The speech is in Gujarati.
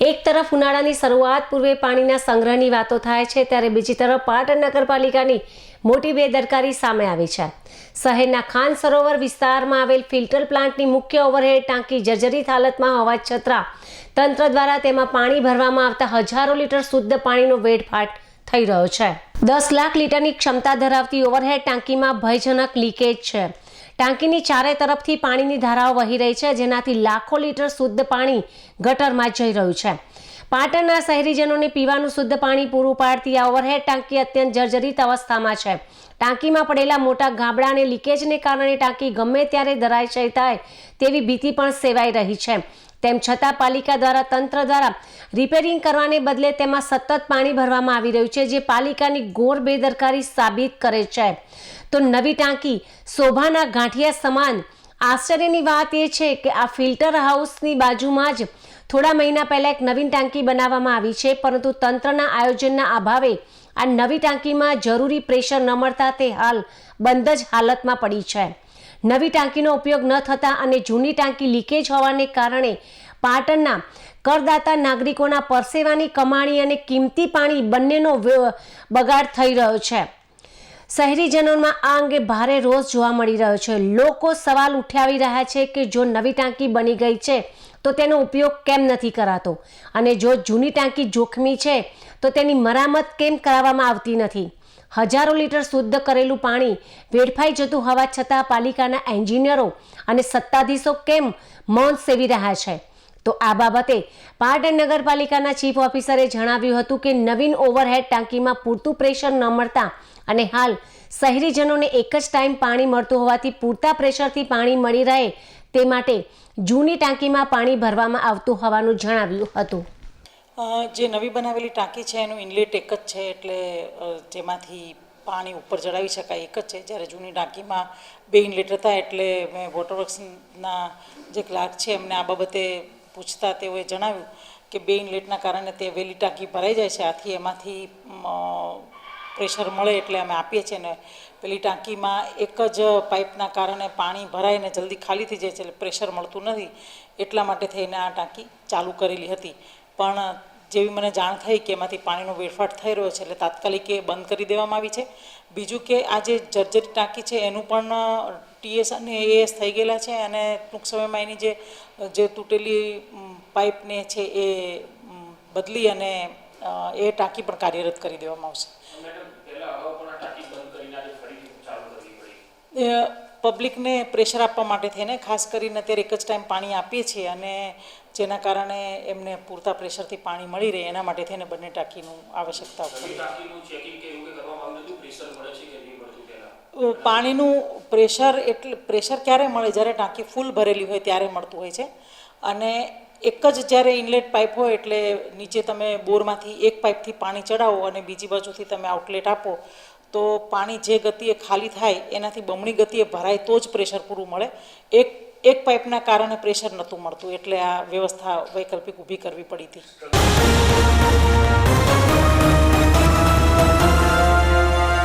એક તરફ ઉનાળાની શરૂઆત પૂર્વે પાણીના સંગ્રહની વાતો થાય છે, ત્યારે બીજી તરફ પાટણ નગરપાલિકાની મોટી બેદરકારી સામે આવી છે. શહેરના ખાન સરોવર વિસ્તારમાં આવેલ ફિલ્ટર પ્લાન્ટની મુખ્ય ઓવરહેડ ટાંકી જર્જરિત હાલતમાં હોવા છતાં, તંત્ર દ્વારા તેમાં પાણી ભરવામાં આવતા હજારો લીટર શુદ્ધ પાણીનો વેડફાટ થઈ રહ્યો છે. દસ લાખ લીટરની ક્ષમતા ધરાવતી ઓવરહેડ ટાંકીમાં ભયજનક લીકેજ છે. ટાંકીની ચારે તરફથી પાણીની ધારાઓ વહી રહી છે, જેનાથી લાખો લીટર શુદ્ધ પાણી ગટરમાં જઈ રહ્યું છે. પાટણના શહેરીજનોને પીવાનું શુદ્ધ પાણી પૂરું પાડતી આ ઓવરહેડ ટાંકી અત્યંત જર્જરિત અવસ્થામાં છે. ટાંકીમાં પડેલા મોટા ગાબડા અને લીકેજને કારણે ટાંકી ગમે ત્યારે ધરાશય થાય તેવી ભીતિ પણ સેવાઈ રહી છે. તેમ છતાં પાલિકા દ્વારા તંત્ર દ્વારા રિપેરિંગ કરવાને બદલે તેમાં સતત પાણી ભરવામાં આવી રહ્યું છે, જે પાલિકાની ઘોર બેદરકારી સાબિત કરે છે. તો નવી ટાંકી શોભાના ગાંઠિયા સમાન. આશ્ચર્યની વાત એ છે કે આ ફિલ્ટર હાઉસની બાજુમાં જ થોડા મહિના પહેલા એક નવીન ટાંકી બનાવવામાં આવી છે, પરંતુ તંત્રના આયોજનના અભાવે આ નવી ટાંકીમાં જરૂરી પ્રેશર ન મળતા તે હાલ બંધ જ હાલતમાં પડી છે. નવી ટાંકીનો ઉપયોગ ન થતા અને જૂની ટાંકી લીકેજ હોવાને કારણે પાટણના કરદાતા નાગરિકોના પરસેવાની કમાણી અને કિંમતી પાણી બંનેનો બગાડ થઈ રહ્યો છે. શહેરીજનોમાં આ અંગે ભારે રોષ જોવા મળી રહ્યો છે. લોકો સવાલ ઉઠાવી રહ્યા છે કે જો નવી ટાંકી બની ગઈ છે, તો તેનો ઉપયોગ કેમ નથી કરાતો? અને જો જૂની ટાંકી જોખમી છે, તો તેની મરામત કેમ કરાવવામાં આવતી નથી? હજારો લીટર શુદ્ધ કરેલું પાણી વેડફાઈ જતું હોવા છતાં પાલિકાના એન્જિનિયરો અને સત્તાધીશો કેમ મૌન સેવી રહ્યા છે? તો આ બાબતે પાટણ નગરપાલિકાના ચીફ ઓફિસરે જણાવ્યું હતું કે નવીન ઓવરહેડ ટાંકીમાં પૂરતું પ્રેશર ન મળતા અને હાલ શહેરીજનોને એક જ ટાઈમ પાણી મળતું હોવાથી પૂરતા પ્રેશરથી પાણી મળી રહે તે માટે જૂની ટાંકીમાં પાણી ભરવામાં આવતું હોવાનું જણાવ્યું હતું. જે નવી બનાવેલી ટાંકી છે, એનું ઇનલેટ એક જ છે, એટલે જેમાંથી પાણી ઉપર ચડાવી શકાય એક જ છે. જ્યારે જૂની ટાંકીમાં બે ઇનલેટ હતા, એટલે મેં વોટરવર્ક્સના જે ક્લાર્ક છે, એમને આ બાબતે પૂછતા તેઓએ જણાવ્યું કે બે ઇનલેટના કારણે તે વહેલી ટાંકી ભરાઈ જાય છે, આથી એમાંથી પ્રેશર મળે એટલે અમે આપીએ છીએ ને પેલી ટાંકીમાં એક જ પાઇપના કારણે પાણી ભરાય ને જલ્દી ખાલી થઈ જાય છે એટલે પ્રેશર મળતું નથી, એટલા માટે થઈને આ ટાંકી ચાલુ કરેલી હતી. પણ જેવી મને જાણ થઈ કે એમાંથી પાણીનો વેડફાટ થઈ રહ્યો છે એટલે તાત્કાલિક એ બંધ કરી દેવામાં આવી છે. બીજું કે આ જે જર્જરી ટાંકી છે એનું પણ ટીએસ અને એએસ થઈ ગયેલા છે અને ટૂંક સમયમાં એની જે જે તૂટેલી પાઇપને છે એ બદલી અને એ ટાંકી પણ કાર્યરત કરી દેવામાં આવશે. પબ્લિકને પ્રેશર આપવા માટે થઈને ખાસ કરીને અત્યારે એક જ ટાઈમ પાણી આપીએ છીએ અને જેના કારણે એમને પૂરતા પ્રેશરથી પાણી મળી રહે એના માટે થઈને બંને ટાંકીનું આવશ્યકતા પાણીનું પ્રેશર એટલે પ્રેશર ક્યારે મળે? જ્યારે ટાંકી ફૂલ ભરેલી હોય ત્યારે મળતું હોય છે. અને એક જ જ્યારે ઇનલેટ પાઇપ હોય એટલે નીચે તમે બોરમાંથી એક પાઇપથી પાણી ચડાવો અને બીજી બાજુથી તમે આઉટલેટ આપો, તો પાણી જે ગતિએ ખાલી થાય, એનાથી બમણી ગતિએ ભરાય તો જ પ્રેશર પૂરું મળે. એક એક પાઇપના કારણે પ્રેશર નહોતું મળતું, એટલે આ વ્યવસ્થા વૈકલ્પિક ઊભી કરવી પડી હતી.